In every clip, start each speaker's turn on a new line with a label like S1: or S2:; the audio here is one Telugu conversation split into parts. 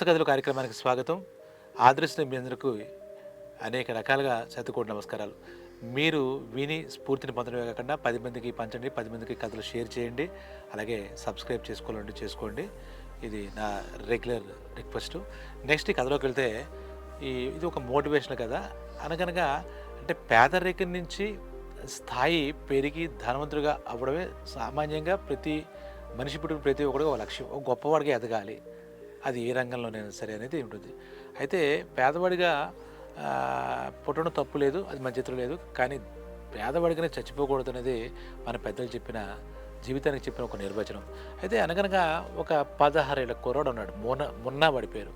S1: మనసు కథలు కార్యక్రమానికి స్వాగతం. ఆదర్శన మీ అందరికీ అనేక రకాలుగా శతకోటి నమస్కారాలు. మీరు విని స్ఫూర్తిని పొందడమే కాకుండా పది మందికి పంచండి పది మందికి కథలు షేర్ చేయండి అలాగే సబ్స్క్రైబ్ చేసుకోవాలంటే చేసుకోండి. ఇది నా రెగ్యులర్ రిక్వెస్ట్. నెక్స్ట్ ఈ కథలోకి వెళ్తే ఈ ఇది ఒక మోటివేషన్ కదా అనగనగా అంటే పేదరికం నుంచి స్థాయి పెరిగి ధనవంతుడిగా అవ్వడమే సామాన్యంగా ప్రతి మనిషి పుట్టిన ప్రతి ఒక్కడికి ఒక లక్ష్యం. ఒక గొప్పవాడిగా ఎదగాలి. అది ఏ రంగంలోనైనా సరే అనేది ఉంటుంది. అయితే పేదవాడిగా పుట్టడం తప్పు లేదు అది మన చేతిలో లేదు. కానీ పేదవాడిగానే చచ్చిపోకూడదు అనేది మన పెద్దలు చెప్పిన జీవితానికి చెప్పిన ఒక నిర్వచనం. అయితే అనగనగా ఒక పదహారేళ్ళ కుర్రాడు ఉన్నాడు మొన్న మొన్న వాడి పేరు.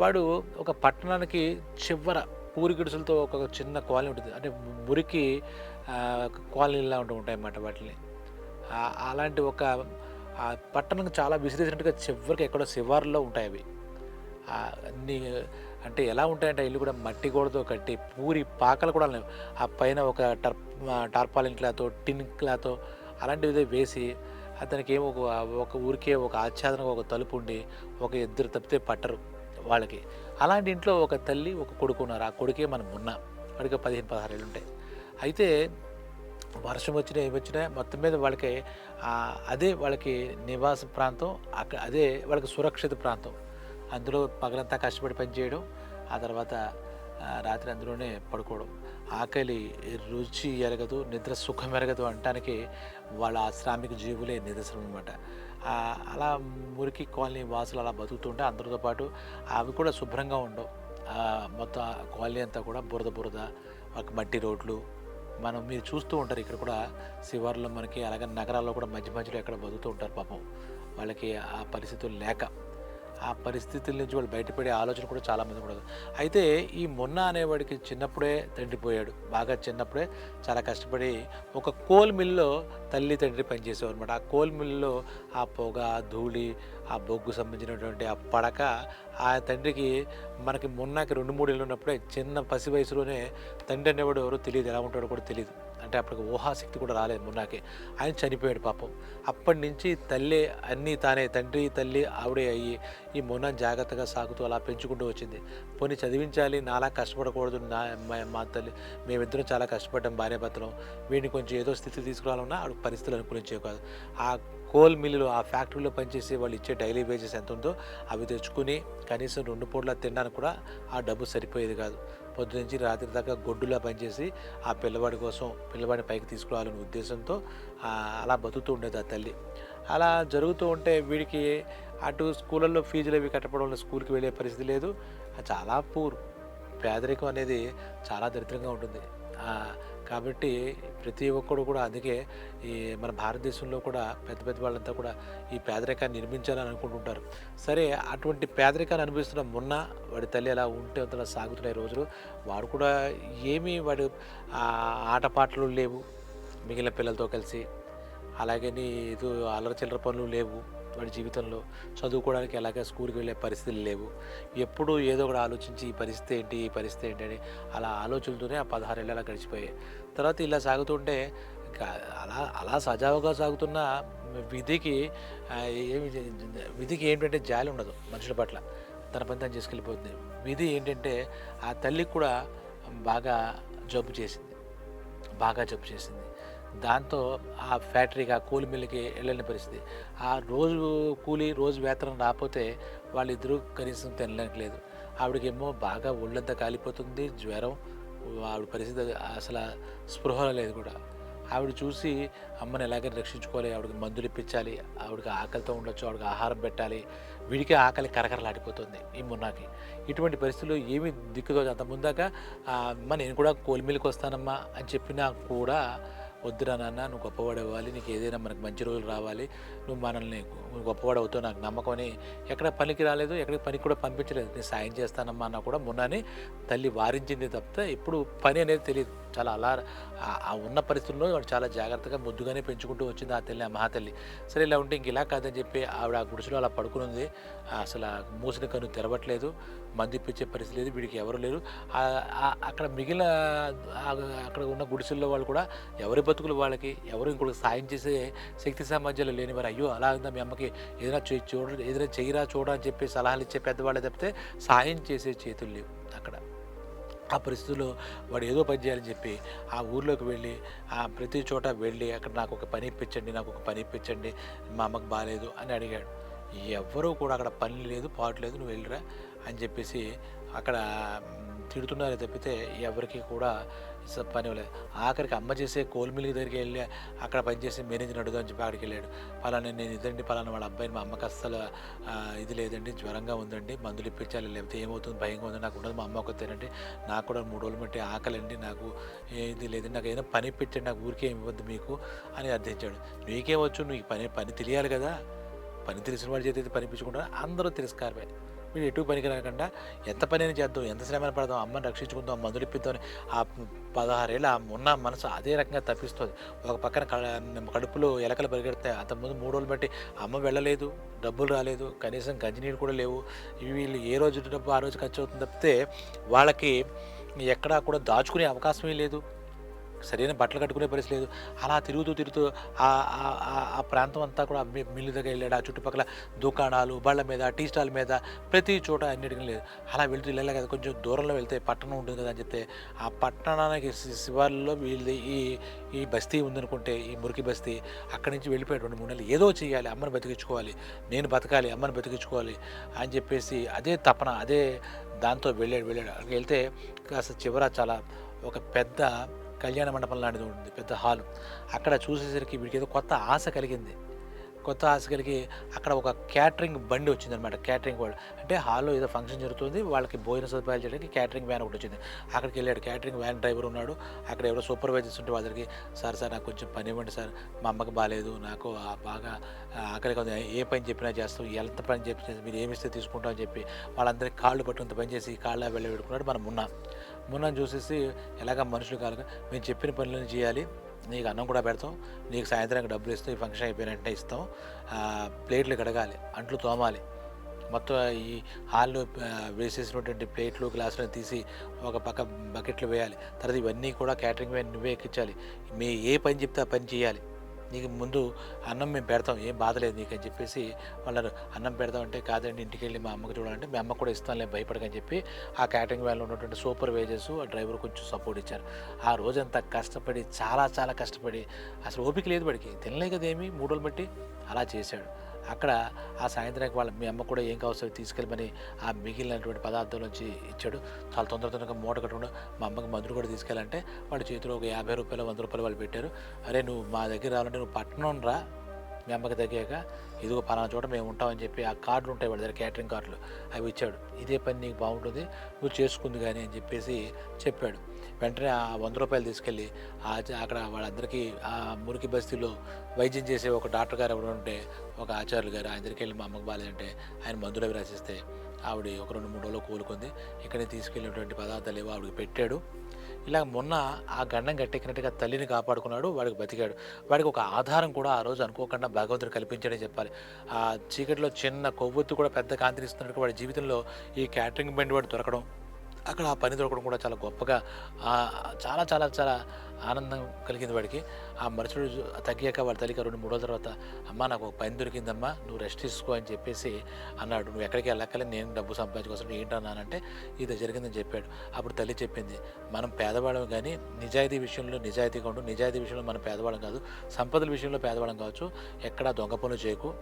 S1: వాడు ఒక పట్టణానికి చివర పూరి గుడిసెలతో ఒక చిన్న కాలనీ ఉంటుంది. అంటే మురికి కాలనీలా ఉంటూ ఉంటాయి అన్నమాట వాటిని అలాంటి ఒక ఆ పట్టణం చాలా విసిరేసినట్టుగా చివరికి ఎక్కడో శివారులో ఉంటాయి అవి. అన్ని అంటే ఎలా ఉంటాయంటే ఇల్లు కూడా మట్టి గోడతో కట్టి పూరి పాకలు కూడా లేవు. ఆ పైన ఒక టర్ టార్పాలిన్ క్లాతో టిన్ క్లాతో అలాంటివి వేసి అతనికి ఏమో ఒక ఊరికే ఒక ఆచ్ఛాదనకు ఒక తలుపు ఉండి ఒక ఇద్దరు తప్పితే పట్టరు వాళ్ళకి. అలాంటి ఇంట్లో ఒక తల్లి ఒక కొడుకు ఉన్నారు. ఆ కొడుకే మనం ఉన్న. వాడికి పదిహేను పదహారు ఏళ్ళు ఉంటాయి. అయితే వర్షం వచ్చినా ఏమొచ్చినా మొత్తం మీద వాళ్ళకి అదే వాళ్ళకి నివాస ప్రాంతం అక్కడ అదే వాళ్ళకి సురక్షిత ప్రాంతం. అందులో పగలంతా కష్టపడి పనిచేయడం ఆ తర్వాత రాత్రి అందులోనే పడుకోవడం. ఆకలి రుచి ఎరగదు నిద్ర సుఖం ఎరగదు అనటానికి వాళ్ళ ఆ శ్రామిక జీవులే నిదర్శనం అనమాట అలా మురికి కాలనీ వాసులు అలా బతుకుతుంటే అందరితో పాటు అవి కూడా శుభ్రంగా ఉండవు. మొత్తం కాలనీ అంతా కూడా బురద బురద ఒక మట్టి రోడ్లు మనం మీరు చూస్తూ ఉంటారు ఇక్కడ కూడా శివార్లో మనకి అలాగే నగరాల్లో కూడా మధ్య మధ్యలో ఎక్కడ బతుకుతూ ఉంటారు పాపం. వాళ్ళకి ఆ పరిస్థితులు లేక ఆ పరిస్థితుల నుంచి వాళ్ళు బయటపడే ఆలోచన కూడా చాలామంది కూడా అయితే ఈ మొన్న అనేవాడికి చిన్నప్పుడే తండ్రిపోయాడు బాగా చిన్నప్పుడే చాలా కష్టపడి ఒక కోల్ మిల్లో తల్లి తండ్రి పనిచేసేవారు అనమాట ఆ కోల్ మిల్లో ఆ పొగ ధూళి ఆ బొగ్గు సంబంధించినటువంటి ఆ పడక ఆ తండ్రికి మనకి మొన్నకి రెండు మూడు ఉన్నప్పుడే చిన్న పసి వయసులోనే తండ్రి అనేవాడు ఎవరో తెలియదు. ఎలా ఉంటాడో కూడా తెలియదు. అంటే అప్పటికి ఊహాశక్తి కూడా రాలేదు మున్నాకే. ఆయన చనిపోయాడు పాపం. అప్పటి నుంచి తల్లి అన్నీ తానే తండ్రి తల్లి ఆవిడే అయ్యి ఈ మొన్న జాగ్రత్తగా సాగుతూ అలా పెంచుకుంటూ వచ్చింది. పోనీ చదివించాలి నాలా కష్టపడకూడదు నా మా- తల్లి మేమిద్దరం చాలా కష్టపడ్డాం భార్య భర్తలం. వీడిని కొంచెం ఏదో స్థితి తీసుకురావాలన్నా ఆవిడ పరిస్థితులు అనుకూలించే కాదు. ఆ కోల్ మిల్లులో ఆ ఫ్యాక్టరీలో పనిచేసి వాళ్ళు ఇచ్చే డైలీ వేజెస్ ఎంత ఉందో అవి తెచ్చుకుని కనీసం రెండు పూట్ల తినడానికి కూడా ఆ డబ్బు సరిపోయేది కాదు. పొద్దు నుంచి రాత్రి దాకా గొడ్డులా పనిచేసి ఆ పిల్లవాడి కోసం పిల్లవాడిని పైకి తీసుకురావాలనే ఉద్దేశంతో అలా బతుకుతూ ఉండేది ఆ తల్లి. అలా జరుగుతూ ఉంటే వీడికి అటు స్కూళ్ళల్లో ఫీజులు అవి కట్టడం వల్ల స్కూల్కి వెళ్ళే పరిస్థితి లేదు. చాలా పూర్ పేదరికం అనేది చాలా దరిద్రంగా ఉంటుంది. కాబట్టి ప్రతి ఒక్కడు కూడా అందుకే ఈ మన భారతదేశంలో కూడా పెద్ద పెద్ద వాళ్ళంతా కూడా ఈ పేదరికాన్ని నిర్మించాలని అనుకుంటుంటారు. సరే అటువంటి పేదరికాన్ని అనుభవిస్తున్న మొన్న వాడి తల్లి అలా ఉంటే అంతలా సాగుతున్నాయి రోజులు. వాడు కూడా ఏమీ వాడు ఆటపాటలు లేవు. మిగిలిన పిల్లలతో కలిసి అలాగే నీ ఇది అల్లరి చిల్లర పనులు లేవు. వాడి జీవితంలో చదువుకోవడానికి ఎలాగ స్కూల్కి వెళ్ళే పరిస్థితులు లేవు. ఎప్పుడూ ఏదో ఒకటి ఆలోచించి ఈ పరిస్థితి ఏంటి ఈ పరిస్థితి ఏంటి అని అలా ఆలోచనలతోనే ఆ పదహారేళ్ళు అలా గడిచిపోయాయి. తర్వాత ఇలా సాగుతుంటే అలా అలా సజావుగా సాగుతున్న విధికి ఏమి విధికి ఏంటంటే జాలి ఉండదు మనుషుల పట్ల. తన పని తను చేసుకెళ్ళిపోతుంది. విధి ఏంటంటే ఆ తల్లికి కూడా బాగా జబ్బు చేసింది. బాగా జబ్బు చేసింది. దాంతో ఆ ఫ్యాక్టరీకి ఆ కూలి మిల్లుకి వెళ్ళని పరిస్థితి. ఆ రోజు కూలి రోజు వేతనం రాకపోతే వాళ్ళిద్దరూ కనీసం తినడానికి లేదు. ఆవిడకేమో బాగా ఒళ్ళంతా కాలిపోతుంది జ్వరం ఆవిడ పరిస్థితి అసలు స్పృహ లేదు కూడా. ఆవిడ చూసి అమ్మని ఎలాగైనా రక్షించుకోవాలి ఆవిడకి మందులు ఇప్పించాలి ఆవిడకి ఆకలితో ఉండొచ్చు ఆవిడకి ఆహారం పెట్టాలి. వీడికి ఆకలి కరకరలాడిపోతుంది ఈ మున్నాకి. ఇటువంటి పరిస్థితుల్లో ఏమి దిక్కుగా అంత ముందాక అమ్మ నేను కూడా కోలిమిల్కి వస్తానమ్మా అని చెప్పినా కూడా వద్దురా నాన్న నువ్వు గొప్పవాడు ఇవ్వాలి నీకు ఏదైనా మనకు మంచి రోజులు రావాలి నువ్వు మనల్ని నువ్వు గొప్పవాడు అవుతావు నాకు నమ్మకం అని ఎక్కడ పనికి రాలేదు ఎక్కడ పనికి కూడా పంపించలేదు. నేను సాయం చేస్తానమ్మా అన్నా కూడా మొన్ననే తల్లి వారించింది తప్పితే ఇప్పుడు పని అనేది తెలియదు. చాలా అలా ఆ- ఉన్న పరిస్థితుల్లో వాడు చాలా జాగ్రత్తగా ముద్దుగానే పెంచుకుంటూ వచ్చింది ఆ తల్లి ఆ మహాతల్లి. సరే ఇలా ఉంటే ఇంక ఇలా కాదని చెప్పి ఆవిడ ఆ గుడిసెలో అలా పడుకుని ఉంది. అసలు ఆ మూసిన కన్ను తెరవట్లేదు మందు ఇప్పించే పరిస్థితి లేదు వీడికి ఎవరు లేరు. అక్కడ మిగిలిన అక్కడ ఉన్న గుడిసెల్లో వాళ్ళు కూడా ఎవరి బతుకులు వాళ్ళకి ఎవరు ఇంకొకటి సాయం చేసే శక్తి సామర్థ్యాలు లేని వారు. అయ్యో అలా ఉందా మీ అమ్మకి? ఏదైనా చూడ ఏదైనా చేయరా చూడ అని చెప్పి సలహాలు ఇచ్చే పెద్దవాళ్ళే తప్పితే సాయం చేసే చేతులు లేవు అక్కడ. ఆ పరిస్థితుల్లో వాడు ఏదో పని చేయాలని చెప్పి ఆ ఊర్లోకి వెళ్ళి ఆ ప్రతి చోట వెళ్ళి అక్కడ నాకు ఒక పని ఇప్పించండి నాకు ఒక పని ఇప్పించండి మా అమ్మకు బాగాలేదు అని అడిగాడు. ఎవ్వరూ కూడా అక్కడ పని లేదు పాటు లేదు నువ్వు వెళ్ళిరా అని చెప్పేసి అక్కడ తిడుతున్నారే తప్పితే ఎవరికి కూడా స- పని ఆఖరికి అమ్మ చేసే కోల్ దగ్గరికి వెళ్ళి అక్కడ పనిచేసే మేనేజర్ అడుగు అని చెప్పి అక్కడికి వెళ్ళాడు. పలానా నేను ఇదండి పలానా వాళ్ళ అబ్బాయిని మా అమ్మకి అస్సలు ఇది లేదండి జ్వరంగా ఉందండి మందులు ఇప్పించాలి లేకపోతే ఏమవుతుంది భయంగా ఉంది నాకు ఉండదు. మా అమ్మ ఒకతేనండి నాకు కూడా మూడు రోజులు బట్టి ఆకలండి నాకు ఇది లేదండి. నాకు ఏదైనా పని పెట్టండి నాకు ఊరికే ఏమి ఇవ్వద్దు మీకు అని అర్థించాడు. నీకే వచ్చు? నువ్వు పని పని తెలియాలి కదా. పని తెలిసిన వాడి చేతి పనిపించుకుంటారు అందరూ తిరస్కారమే. వీడు ఎటు పనికి రాకుండా ఎంత పని చేద్దాం ఎంత శ్రమ పడదాం అమ్మని రక్షించుకుందాం మందులు ఇప్పిద్దాం ఆ పదహారేళ్ళ ఉన్న మనసు అదే రకంగా తప్పిస్తుంది. ఒక పక్కన కడుపులో ఎలకలు పరిగెడితే అంతకుముందు మూడు రోజులు బట్టి అమ్మ వెళ్ళలేదు డబ్బులు రాలేదు కనీసం గంజినీళ్ళు కూడా లేవు. వీళ్ళు ఏ రోజు డబ్బు ఆ రోజు ఖర్చు అవుతుంది తప్పితే వాళ్ళకి ఎక్కడా కూడా దాచుకునే అవకాశమే లేదు. సరైన బట్టలు కట్టుకునే పరిస్థితి లేదు. అలా తిరుగుతూ తిరుగుతూ ఆ ఆ- ప్రాంతం అంతా కూడా మిల్లు దగ్గర వెళ్ళాడు. ఆ చుట్టుపక్కల దుకాణాలు బళ్ళ మీద టీ స్టాల్ మీద ప్రతి చోట అన్నిటికీ లేదు. అలా వెళ్తూ వెళ్ళాలి కదా. కొంచెం దూరంలో వెళ్తే పట్టణం ఉంటుంది కదా అని చెప్తే ఆ పట్టణానికి శివార్లో శివార్లలో వీళ్ళది ఈ ఈ బస్తీ ఉందనుకుంటే ఈ మురికి బస్తీ అక్కడి నుంచి వెళ్ళిపోయాడు రెండు మూడు నెలలు. ఏదో చేయాలి అమ్మని బతికించుకోవాలి. నేను బతకాలి. అమ్మని బతికించుకోవాలి అని చెప్పేసి అదే తపన అదే దాంతో వెళ్ళాడు వెళ్ళాడు. అక్కడికి వెళ్తే కాస్త చివర చాలా ఒక పెద్ద కళ్యాణ మండపం లాంటిది ఉంటుంది పెద్ద హాలు. అక్కడ చూసేసరికి వీడికి ఏదో కొత్త ఆశ కలిగింది. కొత్త ఆశ అక్కడ ఒక క్యాటరింగ్ బండి వచ్చిందనమాట క్యాటరింగ్ వాళ్ళు. అంటే హాల్లో ఏదో ఫంక్షన్ జరుగుతుంది వాళ్ళకి భోజన సదుపాయాలు చేయడానికి క్యాటరింగ్ వ్యాన్ ఒకటి వచ్చింది. అక్కడికి వెళ్ళాడు క్యాటరింగ్ వ్యాన్ డ్రైవర్ ఉన్నాడు. అక్కడ ఎవరో సూపర్వైజర్స్ ఉంటే వాళ్ళకి సార్ సార్ నాకు కొంచెం పని ఇవ్వండి సార్ మా అమ్మకి బాగాలేదు నాకు బాగా ఆ, ఆకలిగా ఉంది ఏ పని చెప్పినా చేస్తాం ఎంత పని చెప్పి మీరు ఏమిస్తే తీసుకుంటాం అని చెప్పి వాళ్ళందరికీ కాళ్ళు పట్టుకుంత పని చేసి కాళ్ళ వెళ్ళబెట్టుకున్నాడు మనం మున్నా. మున్నాను చూసేసి ఎలాగ మనుషులు కాలుగా మేము చెప్పిన పనులను చేయాలి నీకు అన్నం కూడా పెడతాం నీకు సాయంత్రానికి డబ్బులు ఇస్తాం ఈ ఫంక్షన్ అయిపోయిన వెంటనే ఇస్తాం ప్లేట్లు కడగాలి అంట్లు తోమాలి. మొత్తం ఈ హాల్లో వేసేసినటువంటి ప్లేట్లు గ్లాసులను తీసి ఒక పక్క బకెట్లు వేయాలి. తర్వాత ఇవన్నీ కూడా క్యాటరింగ్ వ్యాన్ నువ్వే ఎక్కించాలి. మీ ఏ పని చెప్తే ఆ పని చేయాలి. నీకు ముందు అన్నం మేము పెడతాం ఏం బాధ లేదు నీకు అని చెప్పేసి వాళ్ళు అన్నం పెడతాం అంటే కాదండి ఇంటికి వెళ్ళి మా అమ్మకి చూడాలంటే మీ అమ్మ కూడా ఇస్తానులే భయపడకని చెప్పి ఆ క్యాటరింగ్ వ్యాన్లో ఉన్నటువంటి సూపర్వైజర్స్ ఆ డ్రైవర్ కొంచెం సపోర్ట్ ఇచ్చారు. ఆ రోజంతా కష్టపడి చాలా చాలా కష్టపడి అసలు ఓపిక లేదు వాడికి. తినలే కదేమి మూడు రోజులు బట్టి అలా చేశాడు. అక్కడ ఆ సాయంత్రానికి వాళ్ళ మీ అమ్మ కూడా ఏం కావాల్సో తీసుకెళ్ళమని ఆ మిగిలినటువంటి పదార్థాల నుంచి ఇచ్చాడు. చాలా తొందర తొందరగా మూట కట్టుకుని మా అమ్మకి మందులు కూడా తీసుకెళ్ళాలంటే వాళ్ళ చేతిలో ఒక యాభై రూపాయలు వంద రూపాయలు వాళ్ళు పెట్టారు. అరే నువ్వు మా దగ్గర రావాలంటే నువ్వు పట్టణం రా. మీ అమ్మకి తగ్గాక ఇదిగో పలానా చోట మేము ఉంటామని చెప్పి ఆ కార్డులు ఉంటాయి వాళ్ళ దగ్గర క్యాటరింగ్ కార్డులు. అవి ఇచ్చాడు. ఇదే పని నీకు బాగుంటుంది. నువ్వు చేసుకుంది కానీ అని చెప్పేసి చెప్పాడు. వెంటనే ఆ వంద రూపాయలు తీసుకెళ్ళి ఆ అక్కడ వాళ్ళందరికీ ఆ మురికి బస్తీలో వైద్యం చేసే ఒక డాక్టర్ గారు ఎవరు ఉంటే ఒక ఆచార్యులు గారు ఆయన దగ్గరికి వెళ్ళి మా అమ్మకు బాగాలేదంటే ఆయన మందులు అవి రాసిస్తే ఆవిడ ఒక రెండు మూడు రోజులు కోలుకుంది. ఇక్కడే తీసుకెళ్ళినటువంటి పదార్థాలు ఏవో ఆవిడకి పెట్టాడు. ఇలా మొన్న ఆ గండం గట్టెక్కినట్టుగా తల్లిని కాపాడుకున్నాడు వాడికి బతికాడు. వాడికి ఒక ఆధారం కూడా ఆ రోజు అనుకోకుండా భగవంతుడు కల్పించాడని చెప్పాలి. ఆ చీకటిలో చిన్న కొవ్వొత్తు కూడా పెద్ద కాంతిని ఇస్తున్నట్టు వాడి జీవితంలో ఈ క్యాటరింగ్ బండి వాడు దొరకడం అక్కడ ఆ పని దొరకడం కూడా చాలా గొప్పగా చాలా చాలా చాలా ఆనందం కలిగింది వాడికి. ఆ మరుసడు తగ్గాక వాడి తల్లికి రెండు మూడో తర్వాత అమ్మ నాకు ఒక పని దొరికిందమ్మా నువ్వు రెస్ట్ తీసుకో అని చెప్పేసి అన్నాడు. నువ్వు ఎక్కడికి వెళ్ళక్కలే నేను డబ్బు సంపాదించుకోసం ఏంటన్నానంటే ఇది జరిగిందని చెప్పాడు. అప్పుడు తల్లి చెప్పింది మనం పేదవాళ్ళం కానీ నిజాయితీ విషయంలో నిజాయితీగా ఉండు. నిజాయితీ విషయంలో మనం పేదవాళ్ళం కాదు సంపదల విషయంలో పేదవాళ్ళం కావచ్చు. ఎక్కడా దొంగ పనులు చేయకు.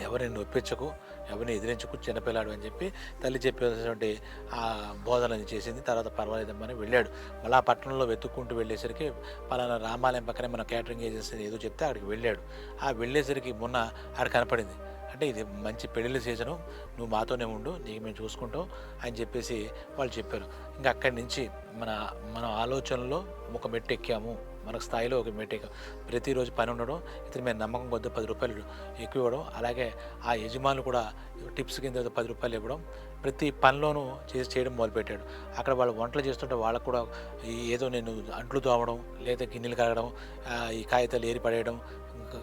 S1: ఎవరిని నొప్పించకు ఎవరిని ఎదిరించకు చిన్నపిల్లాడు అని చెప్పి తల్లి చెప్పేటువంటి ఆ బోధనని చేసింది. తర్వాత పర్వాలేదమ్మని వెళ్ళాడు. మళ్ళీ ఆ పట్టణంలో వెతుక్కుంటూ వెళ్ళేసరికి పలానా రామాలయం పక్కనే మన క్యాటరింగ్ ఏజెన్సీ ఏదో చెప్తే అక్కడికి వెళ్ళాడు. ఆ వెళ్ళేసరికి మొన్న ఆడ కనపడింది. అంటే ఇది మంచి పెళ్ళిళ్ళ సీజను నువ్వు మాతోనే ఉండు నీకు మేము చూసుకుంటాం అని చెప్పేసి వాళ్ళు చెప్పారు. ఇంకా అక్కడి నుంచి మన మన ఆలోచనలో ఒక మెట్టు ఎక్కాము. మనకు స్థాయిలో ఒక మీటింగ్ ప్రతిరోజు పని ఉండడం ఇతని మీద నమ్మకం కొద్ది పది రూపాయలు ఎక్కువ ఇవ్వడం అలాగే ఆ యజమానులు కూడా టిప్స్ కింద పది రూపాయలు ఇవ్వడం ప్రతి పనిలోనూ చేసి చేయడం మొదలుపెట్టాడు. అక్కడ వాళ్ళు వంటలు చేస్తుంటే వాళ్ళకు కూడా ఏదో నేను అంట్లు తోమడం లేదా గిన్నెలు కడగడం ఈ కాగితాలు ఏరి పడేయడం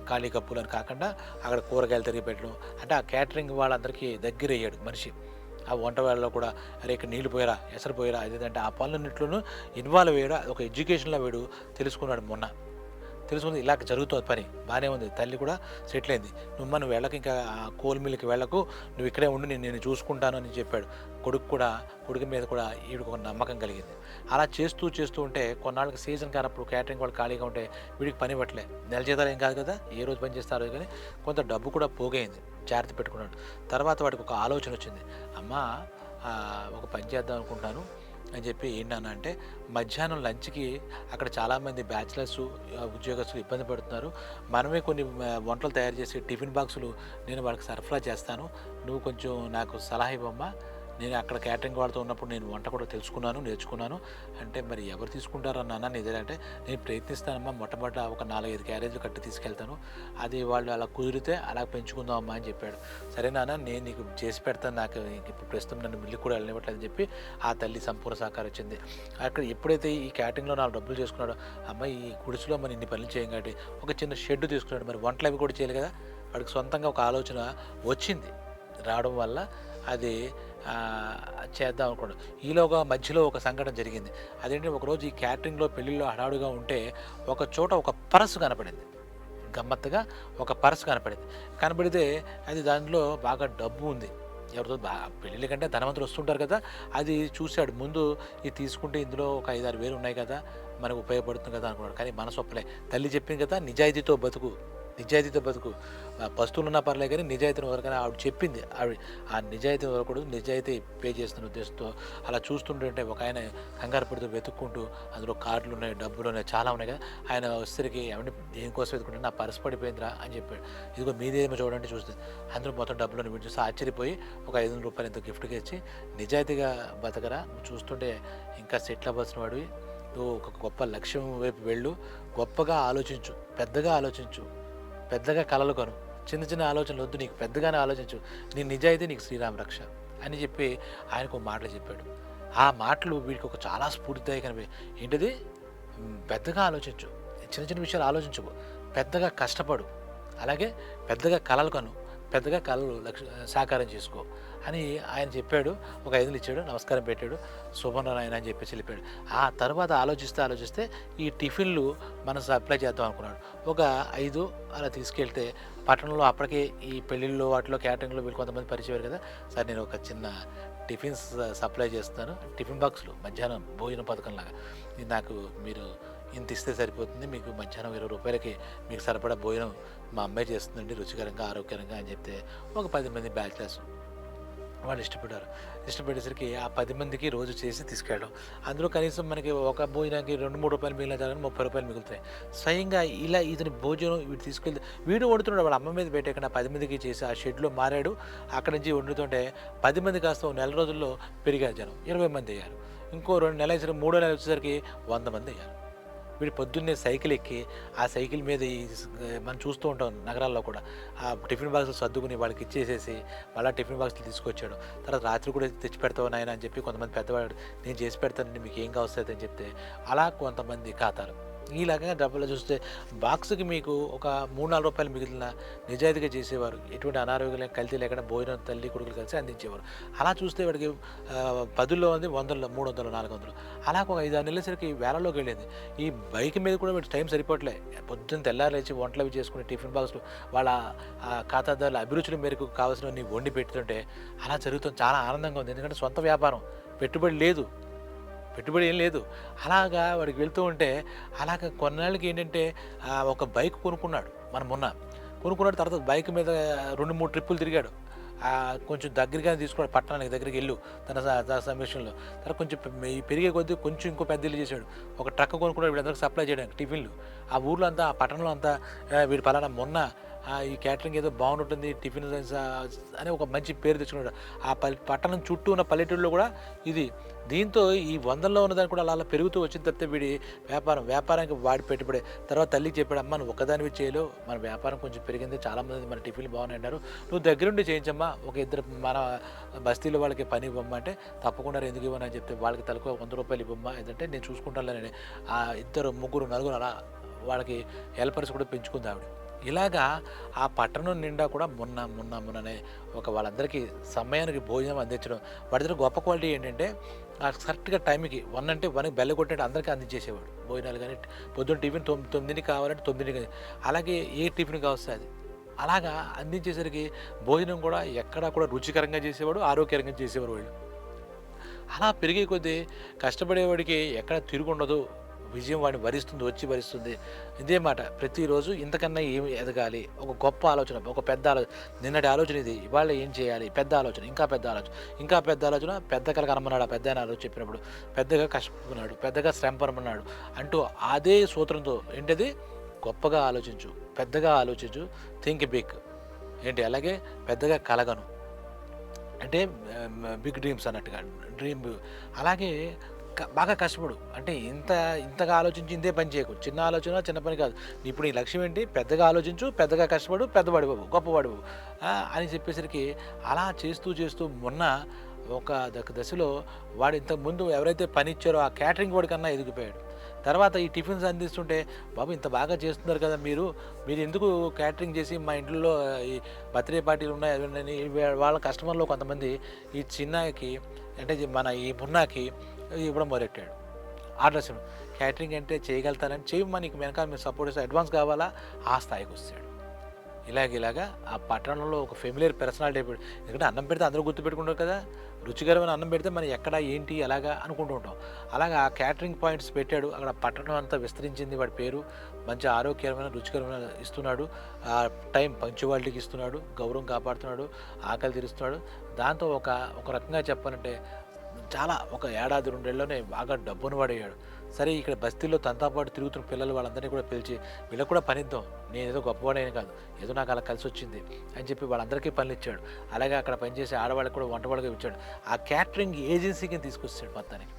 S1: ఖాళీ కప్పులు అని కాకుండా అక్కడ కూరగాయలు తిరిగి పెట్టడం అంటే ఆ క్యాటరింగ్ వాళ్ళందరికీ దగ్గర అయ్యాడు మనిషి. ఆ వంట వాళ్ళలో కూడా అరే ఇక్కడ నీళ్ళు పోయారా ఎసరు పోయారా అదేంటంటే ఆ పనులన్నింటిలోనూ ఇన్వాల్వ్ అయ్యాడు. ఒక ఎడ్యుకేషన్లో వీడు తెలుసుకున్నాడు మొన్న. తెలుసుకుంది ఇలా జరుగుతుంది పని. బాగానే ఉంది. తల్లి కూడా సెటిల్ అయింది. నువ్వు నువ్వు వెళ్ళకు ఇంకా కోల్ మిల్కి వెళ్ళకు. నువ్వు ఇక్కడే ఉండి నేను నేను చూసుకుంటాను అని చెప్పాడు. కొడుకు కూడా కొడుకు మీద కూడా వీడికి ఒక నమ్మకం కలిగింది. అలా చేస్తూ చేస్తూ ఉంటే కొన్నాళ్ళకి సీజన్ కానప్పుడు క్యాటరింగ్ వాళ్ళు ఖాళీగా ఉంటే వీడికి పని పట్టలే నెల జీతాలు ఏం కాదు కదా? ఏ రోజు పని చేస్తారో కానీ కొంత డబ్బు కూడా పోగైంది. జాగ్రత్త పెట్టుకున్నాడు. తర్వాత వాడికి ఒక ఆలోచన వచ్చింది. అమ్మా ఒక పని చేద్దాం అనుకుంటాను. అని చెప్పి ఏంటన్నా అంటే మధ్యాహ్నం లంచ్కి అక్కడ చాలామంది బ్యాచిలర్స్ ఉద్యోగస్తులు ఇబ్బంది పడుతున్నారు. మనమే కొన్ని వంటలు తయారు చేసి టిఫిన్ బాక్సులు నేను వాళ్ళకి సరఫరా చేస్తాను. నువ్వు కొంచెం నాకు సలహా ఇవ్వమ్మా. నేను అక్కడ క్యాటరింగ్ వాళ్ళతో ఉన్నప్పుడు నేను వంట కూడా తెలుసుకున్నాను నేర్చుకున్నాను. అంటే మరి ఎవరు తీసుకుంటారన్నా అన్న నిజంటే నేను ప్రయత్నిస్తానమ్మా మొట్టమొదట ఒక నాలుగైదు క్యారేజీలు కట్టి తీసుకెళ్తాను. అది వాళ్ళు అలా కుదిరితే అలా పెంచుకుందాం అమ్మా అని చెప్పాడు. సరే నాన్న నేను నీకు చేసి పెడతాను నాకు ఇప్పుడు ప్రస్తుతం నన్ను మిల్లు కూడా వెళ్ళనివ్వట్లేదని చెప్పి ఆ తల్లి సంపూర్ణ సహకారం వచ్చింది అక్కడ ఎప్పుడైతే ఈ క్యాటరింగ్లో నాలుగు డబ్బులు చేసుకున్నాడో అమ్మాయి ఈ గుడిసెలో మరి ఇన్ని పనులు చేయం కాబట్టి ఒక చిన్న షెడ్ తీసుకున్నాడు. మరి వంటలు అవి కూడా చేయాలి కదా వాడికి సొంతంగా ఒక ఆలోచన వచ్చింది రావడం వల్ల. అది చేద్దాం అనుకోండి ఈలోగా మధ్యలో ఒక సంఘటన జరిగింది. అదేంటి? ఒకరోజు ఈ క్యాటరింగ్లో పెళ్ళిళ్ళలో హడావుడిగా ఉంటే ఒక చోట ఒక పరసు కనపడింది. గమ్మత్తుగా ఒక పరసు కనపడింది. కనపడితే అది దానిలో బాగా డబ్బు ఉంది. ఎవరితో బాగా పెళ్ళిళ్ళ కంటే ధనవంతులు వస్తుంటారు కదా. అది చూశాడు. ముందు ఇది తీసుకుంటే ఇందులో ఒక ఐదారు వేలు ఉన్నాయి కదా. మనకు ఉపయోగపడుతుంది కదా అనుకున్నాడు. కానీ మనసు ఒప్పలే. తల్లి చెప్పింది కదా నిజాయితీతో బతుకు. నిజాయితీతో బతుకు. పస్తులు ఉన్నా పర్లేదు కానీ నిజాయితీని వరకనే ఆవిడ చెప్పింది. ఆవిడ ఆ నిజాయితీ వరకూడదు నిజాయితీ పే చేస్తున్న ఉద్దేశంతో అలా చూస్తుంటుంటే ఒక ఆయన కంగారు పడుతూ వెతుక్కుంటూ అందులో కార్డులు ఉన్నాయి డబ్బులు ఉన్నాయి చాలా ఉన్నాయి కదా. ఆయన వస్తేకి ఏమంటే దేనికోసం వెతుకుంటే నా పర్స్ పడిపోయిందిరా అని చెప్పాడు. ఇదిగో మీదేమో చూడండి చూస్తుంది అందులో మొత్తం డబ్బులు వీడు చూసి ఆశ్చర్యపోయి ఒక ఐదు వందల రూపాయలు ఎంతో గిఫ్ట్గా ఇచ్చి నిజాయితీగా బతకరా నువ్వు చూస్తుంటే ఇంకా సెటిల్ అవ్వాల్సిన వాడివి. నువ్వు ఒక గొప్ప లక్ష్యం వైపు వెళ్ళు. గొప్పగా ఆలోచించు పెద్దగా ఆలోచించు. పెద్దగా కలలు కొను. చిన్న చిన్న ఆలోచనలు వద్దు నీకు పెద్దగానే ఆలోచించు. నీ నిజాయితీ నీకు శ్రీరామ రక్ష అని చెప్పి ఆయనకు ఒక మాటలు చెప్పాడు. ఆ మాటలు వీడికి ఒక చాలా స్ఫూర్తిదాయకమైనవి ఏంటిది? పెద్దగా ఆలోచించు. చిన్న చిన్న విషయాలు ఆలోచించుకో పెద్దగా కష్టపడు. అలాగే పెద్దగా కలలు కను. పెద్దగా కళలు లక్ష సాకారం చేసుకో. అని ఆయన చెప్పాడు. ఒక ఐదులు ఇచ్చాడు నమస్కారం పెట్టాడు శుభనారాయణ అని చెప్పేసి వెళ్ళిపోయాడు. ఆ తర్వాత ఆలోచిస్తే ఆలోచిస్తే ఈ టిఫిన్లు మనం సప్లై చేద్దాం అనుకున్నాడు. ఒక ఐదు అలా తీసుకెళ్తే పట్టణంలో అప్పటికే ఈ పెళ్ళిళ్ళు వాటిలో క్యాటరింగ్లో వీళ్ళు కొంతమంది పరిచయం కదా. సార్ నేను ఒక చిన్న టిఫిన్స్ సప్లై చేస్తాను. టిఫిన్ బాక్సులు మధ్యాహ్నం భోజన పథకం లాగా. ఇది నాకు మీరు ఇంత ఇస్తే సరిపోతుంది. మీకు మధ్యాహ్నం ఇరవై రూపాయలకి మీకు సరిపడా భోజనం మా అమ్మాయి చేస్తుందండి రుచికరంగా ఆరోగ్యకరంగా అని చెప్తే ఒక పది మంది బ్యాచిలర్స్ వాళ్ళు ఇష్టపడ్డారు. ఇష్టపడేసరికి ఆ పది మందికి రోజు చేసి తీసుకెళ్ళడం. అందులో కనీసం మనకి ఒక భోజనానికి రెండు మూడు రూపాయలు మిగిలిన కానీ ముప్పై రూపాయలు మిగులుతాయి. స్వయంగా ఇలా ఇతని భోజనం వీడు తీసుకెళ్తే వీడు వండుతున్నాడు వాళ్ళ అమ్మ మీద పెట్టేకుండా పది మందికి చేసి ఆ షెడ్లో మారాడు. అక్కడి నుంచి వండుతుంటే పది మంది కాస్త నెల రోజుల్లో పెరిగారు జనం. ఇరవై మంది అయ్యారు. ఇంకో రెండు నెలలు మూడో నెల వచ్చేసరికి వంద మంది అయ్యారు. వీడు పొద్దున్నే సైకిల్ ఎక్కి ఆ సైకిల్ మీద మనం చూస్తూ ఉంటాం నగరాల్లో కూడా. ఆ టిఫిన్ బాక్సులు సర్దుకుని వాళ్ళకి ఇచ్చేసేసి మళ్ళీ టిఫిన్ బాక్సులు తీసుకొచ్చాడు. తర్వాత రాత్రి కూడా తెచ్చి పెడతావు నాయన అని చెప్పి కొంతమంది పెద్దవాడు నేను చేసి పెడతానండి మీకు ఏం కావస్తుంది అని చెప్తే అలా కొంతమంది ఖాతాలు ఈ రకంగా డబ్బులు చూస్తే బాక్స్కి మీకు ఒక మూడు నాలుగు రూపాయలు మిగిలిన నిజాయితీగా చేసేవారు. ఎటువంటి అనారోగ్యం కల్తీ లేకుండా భోజనం తల్లి కొడుకులు కలిసి అందించేవారు. అలా చూస్తే వాడికి పదుల్లో ఉంది వందల్లో మూడు వందలు నాలుగు వందలు. అలా ఒక ఐదు ఆరు నెలలసరికి వేలలోకి వెళ్ళింది. ఈ బైక్ మీద కూడా వీడు టైం సరిపోవట్లే. పొద్దున్న తెల్లారి లేచి వంటలు అవి చేసుకుని టిఫిన్ బాక్స్లు వాళ్ళ ఖాతాదారుల అభిరుచుల మేరకు కావాల్సినవన్నీ వండి పెడుతుంటే అలా జరుగుతుంది. చాలా ఆనందంగా ఉంది. ఎందుకంటే సొంత వ్యాపారం. పెట్టుబడి లేదు. పెట్టుబడి ఏం లేదు. అలాగా వాడికి వెళ్తూ ఉంటే అలాగ కొన్నాళ్ళకి ఏంటంటే ఒక బైక్ కొనుక్కున్నాడు. మనం మొన్న కొనుక్కున్నాడు తర్వాత బైక్ మీద రెండు మూడు ట్రిప్పులు తిరిగాడు. కొంచెం దగ్గరగా తీసుకున్నాడు పట్టణానికి దగ్గరికి వెళ్ళు. తన సమీక్షంలో తర్వాత కొంచెం పెరిగే కొద్దీ కొంచెం ఇంకో పెద్ద ఇల్లు చేశాడు. ఒక ట్రక్ కొనుక్కున్నాడు వీళ్ళందరికీ సప్లై చేయడానికి టిఫిన్లు. ఆ ఊర్లో అంతా ఆ పట్టణంలో అంతా వీడు పలానా మొన్న ఈ క్యాటరింగ్ ఏదో బాగుంటుంది టిఫిన్ అని ఒక మంచి పేరు తెచ్చుకున్నాడు. ఆ పల్లె పట్టణం చుట్టూ ఉన్న పల్లెటూళ్ళలో కూడా ఇది. దీంతో ఈ వందల్లో ఉన్నదాన్ని కూడా అలా అలా పెరుగుతూ వచ్చిన తర్వాత వీడి వ్యాపారం వ్యాపారానికి వాడి పెట్టుబడి. తర్వాత తల్లికి చెప్పాడు అమ్మ నువ్వు ఒక్కదానివి చేయలేవు. మన వ్యాపారం కొంచెం పెరిగింది చాలామంది మన టిఫిన్లు బాగున్నాయి అన్నారు నువ్వు దగ్గరుండి చేయించమ్మా ఒక ఇద్దరు మన బస్తీలో వాళ్ళకి పని ఇవ్వమ్మంటే తప్పకుండా ఎందుకు ఇవ్వను అని చెప్తే వాళ్ళకి తలకు వంద రూపాయలు ఇవ్వమ్మా ఏంటంటే నేను చూసుకుంటాను ఆ ఇద్దరు ముగ్గురు నలుగురు అలా వాళ్ళకి హెల్పర్స్ కూడా పెంచుకుంది ఆవిడ. ఇలాగా ఆ పట్టణం నిండా కూడా మొన్న మొన్న మొన్ననే ఒక వాళ్ళందరికీ సమయానికి భోజనం అందించడం వాడి దగ్గర గొప్ప క్వాలిటీ ఏంటంటే కరెక్ట్గా టైంకి వన్ అంటే వన్కి బెల్ల కొట్టినట్టు అందరికీ అందించేసేవాడు. భోజనాలు కానీ పొద్దున్న టిఫిన్ తొమ్మిది తొమ్మిదికి కావాలంటే తొమ్మిదికి అలాగే ఏ టిఫిన్ కావస్తుంది అది. అలాగా అందించేసరికి భోజనం కూడా ఎక్కడా కూడా రుచికరంగా చేసేవాడు ఆరోగ్యకరంగా చేసేవారు వాళ్ళు. అలా పెరిగే కొద్దీ కష్టపడేవాడికి ఎక్కడ తిరుగుండదు విజయం వాడిని వరిస్తుంది వచ్చి వరిస్తుంది ఇదే మాట. ప్రతిరోజు ఇంతకన్నా ఏమి ఎదగాలి? ఒక గొప్ప ఆలోచన ఒక పెద్ద ఆలోచన నిన్నటి ఆలోచన ఇది. ఇవాళ ఏం చేయాలి? పెద్ద ఆలోచన ఇంకా పెద్ద ఆలోచన. ఇంకా పెద్ద ఆలోచన పెద్ద కల కనమన్నాడు ఆ పెద్ద ఆలోచన చెప్పినప్పుడు. పెద్దగా కష్టపడుతున్నాడు పెద్దగా శ్రమ పరమన్నాడు అంటూ అదే సూత్రంతో ఏంటది? గొప్పగా ఆలోచించు పెద్దగా ఆలోచించు థింక్ బిగ్ ఏంటి? అలాగే పెద్దగా కలగను. అంటే బిగ్ డ్రీమ్స్ అన్నట్టుగా డ్రీమ్ అలాగే బాగా కష్టపడు. అంటే ఇంత ఇంతగా ఆలోచించి ఇంతే పని చేయకు. చిన్న ఆలోచన చిన్న పని కాదు. ఇప్పుడు నీ లక్ష్యం ఏంటి? పెద్దగా ఆలోచించు పెద్దగా కష్టపడు పెద్ద బాబు గొప్ప బాబు అని చెప్పేసరికి అలా చేస్తూ చేస్తూ మొన్న ఒక దశలో వాడు ఇంతకు ముందు ఎవరైతే పని ఇచ్చారో ఆ క్యాటరింగ్ వాడి కన్నా ఎదిగిపోయాడు. తర్వాత ఈ టిఫిన్స్ అందిస్తుంటే బాబు ఇంత బాగా చేస్తున్నారు కదా మీరు మీరు ఎందుకు క్యాటరింగ్ చేసి మా ఇంట్లో ఈ బర్త్డే పార్టీలు ఉన్నాయి అవి ఉన్నాయని వాళ్ళ కస్టమర్లో కొంతమంది ఈ చిన్నకి అంటే మన ఈ మున్నాకి ఇవ్వడం మొదలెట్టాడు. ఆర్డర్స్ క్యాటరింగ్ అంటే చేయగలుగుతానని చేయమని నీకు వెనకాల మీరు సపోర్ట్ చేస్తే అడ్వాన్స్ కావాలా? ఆ స్థాయికి వస్తాడు ఇలాగ ఇలాగా ఆ పట్టణంలో ఒక ఫెమిలియర్ పర్సనాలిటీ అయిపోయాడు. ఎందుకంటే అన్నం పెడితే అందరూ గుర్తుపెట్టుకుంటారు కదా? రుచికరమైన అన్నం పెడితే మనం ఎక్కడ ఏంటి ఎలాగా అనుకుంటూ ఉంటాం. అలాగా ఆ క్యాటరింగ్ పాయింట్స్ పెట్టాడు. అక్కడ పట్టణం అంతా విస్తరించింది వాడి పేరు. మంచి ఆరోగ్యకరమైన రుచికరమైన ఇస్తున్నాడు. ఆ టైం పంచువాలిటీకి ఇస్తున్నాడు. గౌరవం కాపాడుతున్నాడు. ఆకలి తీరుస్తున్నాడు. దాంతో ఒక ఒక రకంగా చెప్పాలంటే చాలా ఒక ఏడాది రెండేళ్ళలోనే బాగా డబ్బును పడేయాడు సరే ఇక్కడ బస్తీల్లో తనతో పాటు తిరుగుతున్న పిల్లలు వాళ్ళందరినీ కూడా పిలిచి వీళ్ళకి కూడా పనిద్దాం. నేను ఏదో గొప్పవాడైన కాదు. ఏదో నాకు అలా కలిసి వచ్చింది అని చెప్పి వాళ్ళందరికీ పనులు ఇచ్చాడు అలాగే అక్కడ పనిచేసే ఆడవాళ్ళకి కూడా వంటవాళ్ళకి ఇచ్చాడు. ఆ క్యాటరింగ్ ఏజెన్సీకి తీసుకొచ్చాడు మొత్తానికి.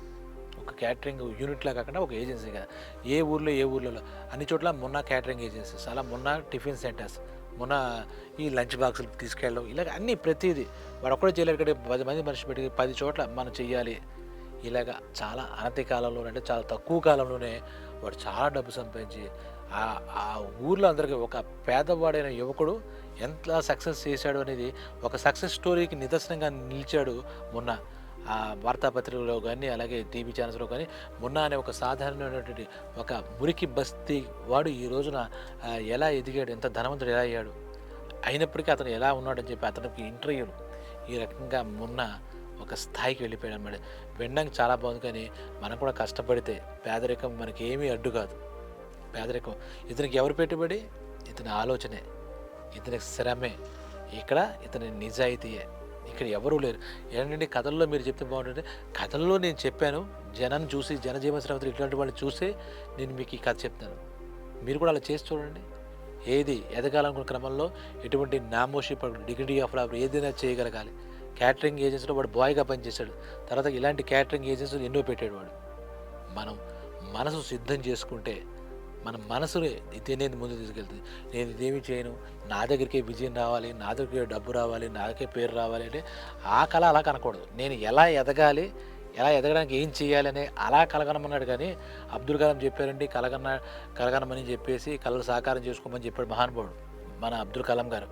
S1: ఒక క్యాటరింగ్ యూనిట్లా కాకుండా ఒక ఏజెన్సీ కదా. ఏ ఊర్లో ఏ ఊర్లలో. అన్ని చోట్ల మొన్న క్యాటరింగ్ ఏజెన్సీస్. అలా మొన్న టిఫిన్ సెంటర్స్. మొన్న ఈ లంచ్ బాక్సులు తీసుకెళ్ళడం ఇలాగ అన్నీ ప్రతిదీ. వాడు ఒక్కడే చేయలేరు కదా పది మంది మనిషి పెట్టి పది చోట్ల మనం చెయ్యాలి. ఇలాగ చాలా అనతి కాలంలోనే అంటే చాలా తక్కువ కాలంలోనే వాడు చాలా డబ్బు సంపాదించి ఆ ఆ ఊర్లో అందరికీ ఒక పేదవాడైన యువకుడు ఎంత సక్సెస్ చేశాడు అనేది ఒక సక్సెస్ స్టోరీకి నిదర్శనంగా నిలిచాడు మొన్న. ఆ వార్తాపత్రికలో కానీ అలాగే టీవీ ఛానల్స్లో కానీ మున్నా అనే ఒక సాధారణమైనటువంటి ఒక మురికి బస్తీ వాడు ఈ రోజున ఎలా ఎదిగాడు ఎంత ధనవంతుడు ఎలా అయ్యాడు? అయినప్పటికీ అతను ఎలా ఉన్నాడని చెప్పి అతనికి ఇంటర్వ్యూలు ఈ రకంగా మొన్న ఒక స్థాయికి వెళ్ళిపోయాడు అనమాట వినడానికి చాలా బాగుంది కానీ మనం కూడా కష్టపడితే పేదరికం మనకి ఏమీ అడ్డు కాదు. పేదరికం. ఇతనికి ఎవరు పెట్టుబడి? ఇతని ఆలోచనే. ఇతని శ్రమే. ఇక్కడ ఇతని నిజాయితీయే. ఇక్కడ ఎవరూ లేరు. ఏంటంటే కథల్లో మీరు చెప్తే బాగుంటుంది. కథల్లో నేను చెప్పాను జనాన్ని చూసి జనజీవన శ్రమతులు ఇట్లాంటి వాళ్ళని చూసే నేను మీకు ఈ కథ చెప్తాను. మీరు కూడా అలా చేసి చూడండి. ఏది ఎదగాలనుకున్న క్రమంలో ఎటువంటి నామోషి డిగ్రీ ఆఫ్ లవ్ ఏదైనా చేయగలగాలి. క్యాటరింగ్ ఏజెన్సీలో వాడు బాయ్గా పనిచేశాడు. తర్వాత ఇలాంటి క్యాటరింగ్ ఏజెన్సీలు ఎన్నో పెట్టాడు వాడు. మనం మనసు సిద్ధం చేసుకుంటే మన మనసుని ఇదేనేది ముందు తీసుకెళ్తుంది. నేను ఇదేమి చేయను. నా దగ్గరికే విజయం రావాలి నా దగ్గరికి డబ్బు రావాలి నా దగ్గరికే పేరు రావాలి అంటే ఆ కళ అలా కనకూడదు. నేను ఎలా ఎదగాలి ఎలా ఎదగడానికి ఏం చేయాలి అని అలా కలగనమన్నాడు కానీ అబ్దుల్ కలాం చెప్పారండి కలగన కలగనమని చెప్పేసి కళలు సాకారం చేసుకోమని చెప్పాడు మహానుభావుడు మన అబ్దుల్ కలాం గారు.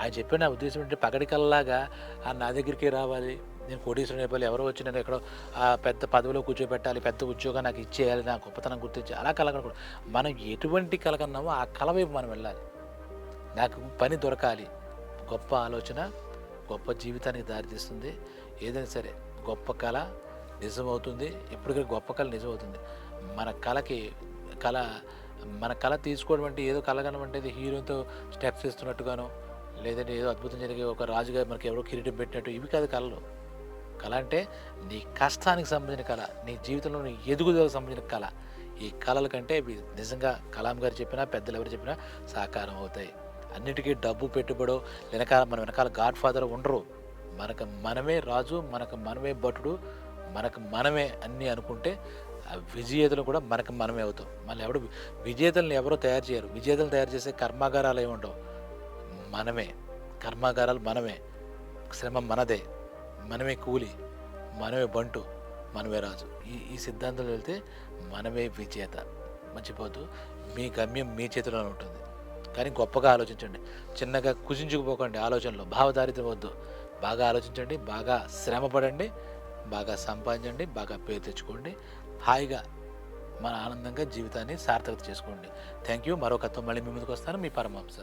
S1: ఆయన చెప్పిన ఉద్దేశం ఏంటంటే పగడి కల్లాగా ఆ నా దగ్గరికి రావాలి నేను కోటీశ్వరుని అయిపోయి ఎవరో వచ్చి నేను ఎక్కడో ఆ పెద్ద పదవిలో కూర్చోబెట్టాలి పెద్ద ఉద్యోగం నాకు ఇచ్చేయాలి నా గొప్పతనం గుర్తించి అలా కలగకూడదు మనం ఎటువంటి కలగన్నామో ఆ కల వైపు మనం వెళ్ళాలి. నాకు పని దొరకాలి. గొప్ప ఆలోచన గొప్ప జీవితానికి దారితీస్తుంది ఏదైనా సరే గొప్ప కళ నిజమవుతుంది. ఇప్పటికీ గొప్ప కళ నిజమవుతుంది. మన కళకి కళ మన కళ తీసుకోవడం అంటే ఏదో కలగనం అంటే హీరోతో స్టెప్స్ ఇస్తున్నట్టుగానో లేదంటే ఏదో అద్భుతం జరిగే ఒక రాజుగా మనకి ఎవరో కిరీటం పెట్టినట్టు ఇవి కాదు కళలు. కళ అంటే నీ కష్టానికి సంబంధించిన కళ నీ జీవితంలో నీ ఎదుగుదలకు సంబంధించిన కళ. ఈ కళల కంటే ఇవి నిజంగా కలాం గారు చెప్పినా పెద్దలు ఎవరు చెప్పినా సాకారం అవుతాయి. అన్నిటికీ డబ్బు పెట్టుబడో వెనకాల మన వెనకాల గాడ్ ఫాదర్ ఉండరు. మనకు మనమే రాజు మనకు మనమే భటుడు మనకు మనమే అన్నీ అనుకుంటే ఆ విజేతలు కూడా మనకు మనమే అవుతాం. మళ్ళీ ఎవడు విజేతలను ఎవరో తయారు చేయరు. విజేతలు తయారు చేసే కర్మాగారాలు ఏమి ఉండవు. మనమే. కర్మాగారాలు మనమే. శ్రమ మనదే. మనమే కూలి మనమే బంటు మనమే రాజు. ఈ ఈ సిద్ధాంతంలో వెళ్తే మనమే విజేత. మర్చిపోద్దు మీ గమ్యం మీ చేతిలోనే ఉంటుంది. కానీ గొప్పగా ఆలోచించండి. చిన్నగా కుజించుకుపోకండి ఆలోచనలో. భావదారిద్ర్యం వద్దు. బాగా ఆలోచించండి బాగా శ్రమ పడండి బాగా సంపాదించండి బాగా పేరు తెచ్చుకోండి. హాయిగా మన ఆనందంగా జీవితాన్ని సార్థకత చేసుకోండి. థ్యాంక్ యూ మరో కథ మళ్ళీ మీ ముందుకు వస్తాను. మీ పరమాంస